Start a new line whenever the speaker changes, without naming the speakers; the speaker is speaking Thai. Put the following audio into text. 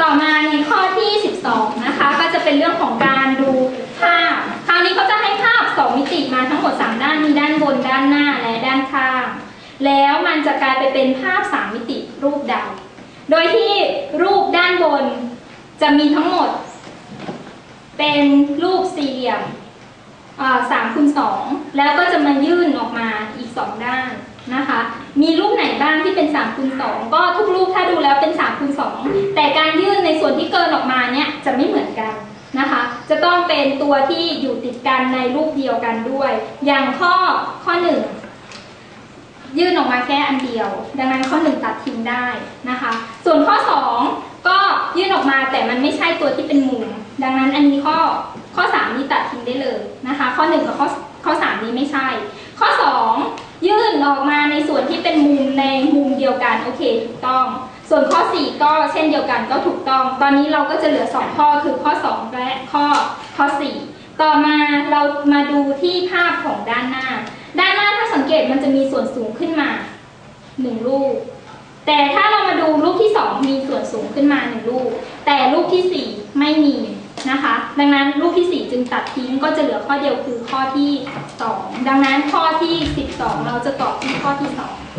ต่อมาในข้อที่ 12 นะคะ ก็จะเป็นเรื่องของการดูภาพ คราวนี้เขาจะให้ภาพ 2 มิติมาทั้งหมด 3 ด้าน มีด้านบน ด้านหน้า และด้านข้าง แล้วมันจะกลายไปเป็นภาพ 3 มิติรูปดาว โดยที่รูปด้านบนจะมีทั้งหมด เป็นรูปสี่เหลี่ยมสามคูณสองแล้วก็จะมายื่นออกมาอีก 2 ด้านนะคะ มีรูปไหนบ้างที่เป็น 3คูณสองก็ทุกรูปถ้าดูแล้วเป็น3คูณสองแต่การยื่นในส่วนที่เกินออกมาเนี่ยจะไม่เหมือนกันนะคะ จะต้องเป็นตัวที่อยู่ติดกันในรูปเดียวกันด้วย อย่างข้อข้อหนึ่งยื่นออกมาแค่อันเดียว ดังนั้นข้อ 1 ตัดทิ้งได้นะคะ ส่วนข้อ 2 ก็ยื่นออกมาแต่มันไม่ใช่ตัวที่เป็นมุมดังนั้นอันนี้ข้อข้อ 3 นี้ตัดทิ้งได้เลยนะคะ ข้อ 1 กับข้อข้อ 3 นี้ไม่ใช่ ข้อ 2 ยื่นออกมาในส่วนที่เป็นมุมในมุม ยวกันโอเคถูกต้อง ส่วนข้อ 4 ก็เช่นเดียวกันก็ถูกต้อง ตอนนี้เราก็จะเหลือ 2 ข้อคือข้อ 2 และข้อข้อ 4 ต่อมาเรามาดูที่ภาพของด้านหน้า ด้านหน้าถ้าสังเกตมันจะมีส่วนสูงขึ้นมาหนึ่งลูกแต่ถ้าเรามาดูลูกที่ 2 มีส่วนสูงขึ้นมาหนึ่งลูกแต่ลูกทีสี่ 4 ไม่มีนะคะ ดังนั้นลูกที่ 4 จึงตัดทิ้งก็จะเหลือข้อเดียวคือข้อที่ 2 ดังนั้นข้อที่ 12 เราจะตอบที่ข้อที่ 2